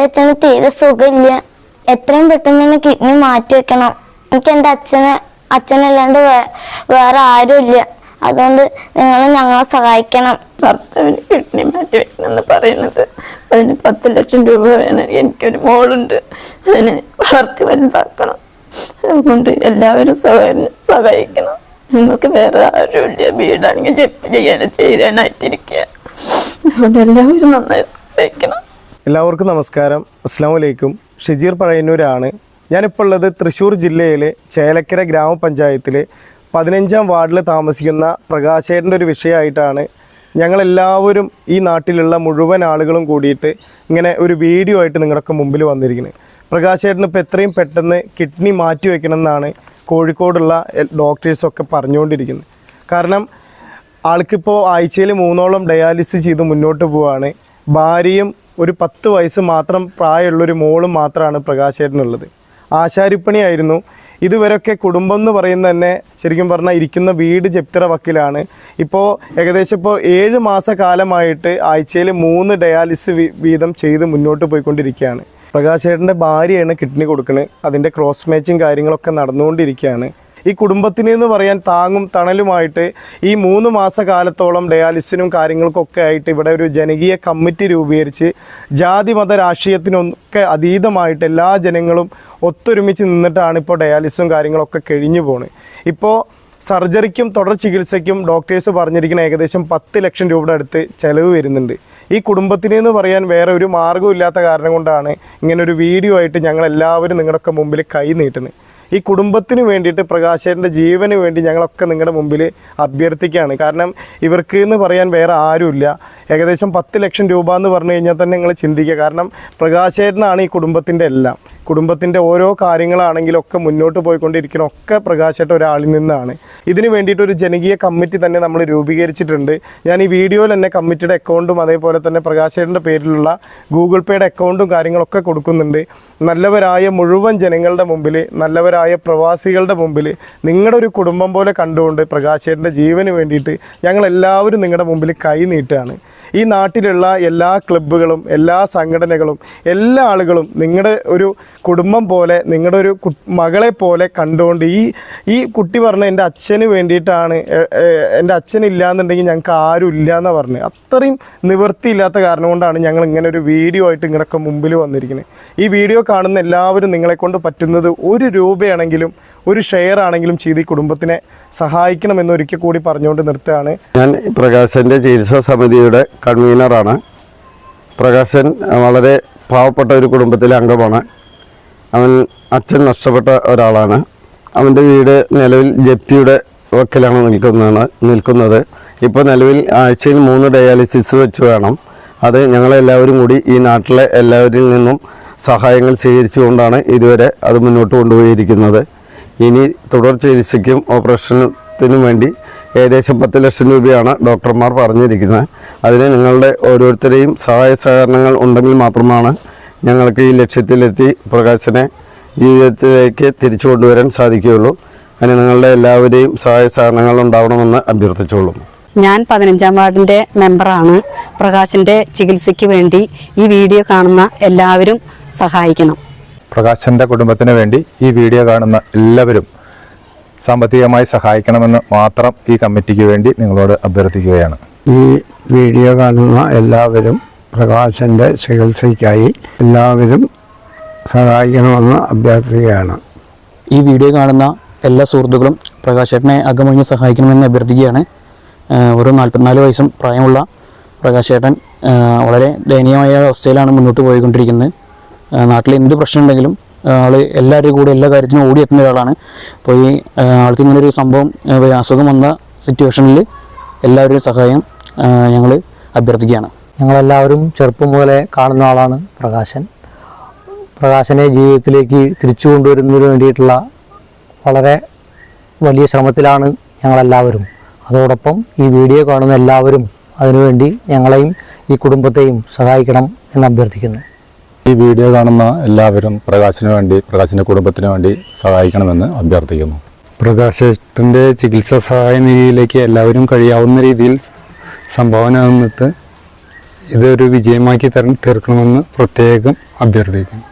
എന്റെ അച്ഛന് തീരെ സുഖമില്ല. എത്രയും പെട്ടെന്ന് തന്നെ കിഡ്നി മാറ്റി വെക്കണം. എനിക്ക് എന്റെ അച്ഛനെ അച്ഛനല്ലാണ്ട് വേറെ ആരുമില്ല. അതുകൊണ്ട് നിങ്ങൾ ഞങ്ങളെ സഹായിക്കണം. ഭർത്താവിന് കിഡ്നി മാറ്റി വെക്കണമെന്ന് പറയുന്നത് അതിന് പത്ത് ലക്ഷം രൂപ വേണം. എനിക്കൊരു മോളുണ്ട്. അതിന് വളർത്തി വലുതാക്കണം. അതുകൊണ്ട് എല്ലാവരും സഹായം സഹായിക്കണം. നിങ്ങൾക്ക് വേറെ ആരുമില്ല. വീടാണെങ്കിൽ ജപ്തി ചെയ്യാൻ ചെയ്യാനായിട്ടിരിക്കുക അതുകൊണ്ട് എല്ലാവരും നന്നായി സഹായിക്കണം. എല്ലാവർക്കും നമസ്കാരം. അസ്സാം വലൈക്കും ഷജീർ പഴയന്നൂരാണ്. ഞാനിപ്പോൾ ഉള്ളത് തൃശ്ശൂർ ജില്ലയിലെ ചേലക്കര ഗ്രാമപഞ്ചായത്തിലെ പതിനഞ്ചാം വാർഡിൽ താമസിക്കുന്ന പ്രകാശേട്ടന്റെ ഒരു വിഷയമായിട്ടാണ് ഞങ്ങളെല്ലാവരും ഈ നാട്ടിലുള്ള മുഴുവൻ ആളുകളും കൂടിയിട്ട് ഇങ്ങനെ ഒരു വീഡിയോ ആയിട്ട് നിങ്ങളൊക്കെ മുമ്പിൽ വന്നിരിക്കുന്നത് പ്രകാശേട്ടന് ഇപ്പോൾ എത്രയും പെട്ടെന്ന് കിഡ്നി മാറ്റി വയ്ക്കണമെന്നാണ് കോഴിക്കോടുള്ള ഡോക്ടേഴ്സൊക്കെ പറഞ്ഞുകൊണ്ടിരിക്കുന്നത്. കാരണം ആൾക്കിപ്പോൾ ആഴ്ചയിൽ മൂന്നോളം ഡയാലിസിസ് ചെയ്ത് മുന്നോട്ട് പോവുകയാണ് ഭാര്യയും ഒരു പത്ത് വയസ്സ് മാത്രം പ്രായമുള്ളൊരു മോളും മാത്രമാണ് പ്രകാശേട്ടനുള്ളത്. ആശാരിപ്പണിയായിരുന്നു. ഇതുവരെയൊക്കെ കുടുംബം എന്ന് പറയുന്ന തന്നെ ശരിക്കും പറഞ്ഞാൽ ഇരിക്കുന്ന വീട് ജപ്തിറ വക്കിലാണ്. ഇപ്പോൾ ഏകദേശം ഇപ്പോൾ ഏഴ് മാസക്കാലമായിട്ട് ആഴ്ചയിൽ മൂന്ന് ഡയാലിസിസ് വീതം ചെയ്ത് മുന്നോട്ട് പോയിക്കൊണ്ടിരിക്കുകയാണ്. പ്രകാശേട്ടന്റെ ഭാര്യയാണ് കിഡ്നി കൊടുക്കുന്നത് അതിന്റെ ക്രോസ് മാച്ചിങ് കാര്യങ്ങളൊക്കെ നടന്നുകൊണ്ടിരിക്കുകയാണ്. ഈ കുടുംബത്തിന് എന്ന് പറയാൻ താങ്ങും തണലുമായിട്ട് ഈ മൂന്ന് മാസകാലത്തോളം ഡയാലിസിനും കാര്യങ്ങൾക്കൊക്കെ ആയിട്ട് ഇവിടെ ഒരു ജനകീയ കമ്മിറ്റി രൂപീകരിച്ച് ജാതി മത രാഷ്ട്രീയത്തിനൊക്കെ അതീതമായിട്ട് എല്ലാ ജനങ്ങളും ഒത്തൊരുമിച്ച് നിന്നിട്ടാണ് ഇപ്പോൾ ഡയാലിസും കാര്യങ്ങളൊക്കെ കഴിഞ്ഞു പോകുന്നത് ഇപ്പോൾ സർജറിക്കും തുടർ ചികിത്സയ്ക്കും ഡോക്ടേഴ്സ് പറഞ്ഞിരിക്കുന്ന ഏകദേശം പത്ത് ലക്ഷം രൂപയുടെ അടുത്ത് ചിലവ് വരുന്നുണ്ട്. ഈ കുടുംബത്തിന് എന്ന് പറയാൻ വേറെ ഒരു മാർഗമില്ലാത്ത കാരണം കൊണ്ടാണ് ഇങ്ങനൊരു വീഡിയോ ആയിട്ട് ഞങ്ങൾ എല്ലാവരും നിങ്ങളുടെയൊക്കെ മുമ്പിൽ കൈ നീട്ടുന്നത്. ഈ കുടുംബത്തിന് വേണ്ടിയിട്ട് പ്രകാശേന്റെ ജീവന് വേണ്ടി ഞങ്ങളൊക്കെ നിങ്ങളുടെ മുമ്പിൽ അഭ്യർത്ഥിക്കുകയാണ്. കാരണം ഇവർക്ക് എന്ന് പറയാൻ വേറെ ആരുമില്ല. ഏകദേശം പത്ത് ലക്ഷം രൂപ എന്ന് പറഞ്ഞു കഴിഞ്ഞാൽ തന്നെ നിങ്ങൾ ചിന്തിക്കുക. കാരണം പ്രകാശേട്ടനാണ് ഈ കുടുംബത്തിന്റെ എല്ലാം. കുടുംബത്തിന്റെ ഓരോ കാര്യങ്ങളാണെങ്കിലും ഒക്കെ മുന്നോട്ട് പോയിക്കൊണ്ടിരിക്കുന്ന ഒക്കെ പ്രകാശേട്ട ഒരാളിൽ നിന്നാണ്. ഇതിന് വേണ്ടിയിട്ട് ഒരു ജനകീയ കമ്മിറ്റി തന്നെ നമ്മൾ രൂപീകരിച്ചിട്ടുണ്ട്. ഞാൻ ഈ വീഡിയോയിൽ തന്നെ കമ്മിറ്റിയുടെ അക്കൗണ്ടും അതേപോലെ തന്നെ പ്രകാശേട്ടന്റെ പേരിലുള്ള ഗൂഗിൾ പേയുടെ അക്കൗണ്ടും കാര്യങ്ങളൊക്കെ കൊടുക്കുന്നുണ്ട്. നല്ലവരായ മുഴുവൻ ജനങ്ങളുടെ മുമ്പിൽ നല്ലവരായ പ്രവാസികളുടെ മുമ്പിൽ നിങ്ങളുടെ ഒരു കുടുംബം പോലെ കണ്ടുകൊണ്ട് പ്രകാശേട്ടന്റെ ജീവന് വേണ്ടിയിട്ട് ഞങ്ങളെല്ലാവരും നിങ്ങളുടെ മുമ്പിൽ കൈ നീട്ടുകയാണ്. ഈ നാട്ടിലുള്ള എല്ലാ ക്ലബ്ബുകളും എല്ലാ സംഘടനകളും എല്ലാ ആളുകളും നിങ്ങളുടെ ഒരു കുടുംബം പോലെ നിങ്ങളുടെ ഒരു മകളെ പോലെ കണ്ടുകൊണ്ട് ഈ ഈ കുട്ടി പറഞ്ഞ എന്റെ അച്ഛന് വേണ്ടിയിട്ടാണ് എന്റെ അച്ഛനില്ല ഞങ്ങൾക്ക് ആരും ഇല്ല എന്ന് പറഞ്ഞത്. അത്രയും നിവൃത്തിയില്ലാത്ത കാരണം കൊണ്ടാണ് ഞങ്ങൾ ഇങ്ങനെ ഒരു വീഡിയോ ആയിട്ട് ഇങ്ങനെയൊക്കെ മുമ്പിൽ വന്നിരിക്കുന്നത്. ഈ വീഡിയോ കാണുന്ന എല്ലാവരും നിങ്ങളെക്കൊണ്ട് പറ്റുന്നത് ഒരു രൂപയാണെങ്കിലും ഒരു ഷെയർ ആണെങ്കിലും ചെയ്ത് ഈ കുടുംബത്തിനെ സഹായിക്കണമെന്ന് ഒരിക്കൽ കൂടി പറഞ്ഞുകൊണ്ട് നിർത്തുകയാണ്. ഞാൻ പ്രകാശന്റെ ചികിത്സാ സമിതിയുടെ കൺവീനറാണ്. പ്രകാശൻ വളരെ പാവപ്പെട്ട ഒരു കുടുംബത്തിലെ അംഗമാണ്. അവൻ അച്ഛൻ നഷ്ടപ്പെട്ട ഒരാളാണ്. അവന്റെ വീട് നിലവിൽ ജപ്തിയുടെ വക്കിലാണ് നിൽക്കുന്നതാണ് നിൽക്കുന്നത്. ഇപ്പോൾ നിലവിൽ ആഴ്ചയിൽ മൂന്ന് ഡയാലിസിസ് വെച്ച് വേണം. അത് ഞങ്ങളെല്ലാവരും കൂടി ഈ നാട്ടിലെ എല്ലാവരിൽ നിന്നും സഹായങ്ങൾ സ്വീകരിച്ചുകൊണ്ടാണ് ഇതുവരെ അത് മുന്നോട്ട് കൊണ്ടുപോയിരിക്കുന്നത്. ഇനി തുടർ ചികിത്സയ്ക്കും ഓപ്പറേഷനത്തിനും വേണ്ടി ഏകദേശം പത്ത് ലക്ഷം രൂപയാണ് ഡോക്ടർമാർ പറഞ്ഞിരിക്കുന്നത്. അതിന് നിങ്ങളുടെ ഓരോരുത്തരെയും സഹായ സഹകരണങ്ങൾ ഉണ്ടെങ്കിൽ മാത്രമാണ് ഞങ്ങൾക്ക് ഈ ലക്ഷ്യത്തിലെത്തി പ്രകാശനെ ജീവിതത്തിലേക്ക് തിരിച്ചു കൊണ്ടുവരാൻ സാധിക്കുകയുള്ളൂ. അതിന് നിങ്ങളുടെ എല്ലാവരെയും സഹായ സഹകരണങ്ങൾ ഉണ്ടാവണമെന്ന് അഭ്യർത്ഥിച്ചോളും ഞാൻ പതിനഞ്ചാം വാർഡിന്റെ മെമ്പറാണ്. പ്രകാശിന്റെ ചികിത്സയ്ക്ക് വേണ്ടി ഈ വീഡിയോ കാണുന്ന എല്ലാവരും സഹായിക്കണം. പ്രകാശന്റെ കുടുംബത്തിന് വേണ്ടി ഈ വീഡിയോ കാണുന്ന എല്ലാവരും സാമ്പത്തികമായി സഹായിക്കണമെന്ന് മാത്രം ഈ കമ്മിറ്റിക്ക് വേണ്ടി നിങ്ങളോട് അഭ്യർത്ഥിക്കുകയാണ്. ഈ വീഡിയോ കാണുന്ന എല്ലാവരും പ്രകാശന്റെ ചികിത്സയ്ക്കായി എല്ലാവരും സഹായിക്കണമെന്ന് അഭ്യർത്ഥിക്കുകയാണ്. ഈ വീഡിയോ കാണുന്ന എല്ലാ സുഹൃത്തുക്കളും പ്രകാശേട്ടനെ അകമൊഴിഞ്ഞ് സഹായിക്കണമെന്ന് അഭ്യർത്ഥിക്കുകയാണ്. ഒരു നാൽപ്പത്തിനാല് വയസ്സും പ്രായമുള്ള പ്രകാശേട്ടൻ വളരെ ദയനീയമായ അവസ്ഥയിലാണ് മുന്നോട്ട് പോയിക്കൊണ്ടിരിക്കുന്നത്. നാട്ടിൽ എന്ത് പ്രശ്നമുണ്ടെങ്കിലും ആൾ എല്ലാവരുടെയും കൂടെ എല്ലാ കാര്യത്തിനും ഓടിയെത്തുന്ന ഒരാളാണ്. അപ്പോൾ ഈ ആൾക്ക് ഇങ്ങനെ ഒരു സംഭവം അസുഖം വന്ന സിറ്റുവേഷനിൽ എല്ലാവരുടെയും സഹായം ഞങ്ങൾ അഭ്യർത്ഥിക്കുകയാണ്. ഞങ്ങളെല്ലാവരും ചെറുപ്പം മുതലേ കാണുന്ന ആളാണ് പ്രകാശൻ. പ്രകാശനെ ജീവിതത്തിലേക്ക് തിരിച്ചു കൊണ്ടുവരുന്നതിന് വേണ്ടിയിട്ടുള്ള വളരെ വലിയ ശ്രമത്തിലാണ് ഞങ്ങളെല്ലാവരും. അതോടൊപ്പം ഈ വീഡിയോ കാണുന്ന എല്ലാവരും അതിനുവേണ്ടി ഞങ്ങളെയും ഈ കുടുംബത്തെയും സഹായിക്കണം എന്ന് അഭ്യർത്ഥിക്കുന്നു. ഈ വീഡിയോ കാണുന്ന എല്ലാവരും പ്രകാശിന് വേണ്ടി പ്രകാശിന്റെ കുടുംബത്തിന് വേണ്ടി സഹായിക്കണമെന്ന് അഭ്യർത്ഥിക്കുന്നു. പ്രകാശേട്ടന്റെ ചികിത്സാ സഹായ നിധിയിലേക്ക് എല്ലാവരും കഴിയാവുന്ന രീതിയിൽ സംഭാവന നിന്നിട്ട് ഇതൊരു വിജയമാക്കി തര- തീർക്കണമെന്ന് പ്രത്യേകം അഭ്യർത്ഥിക്കുന്നു.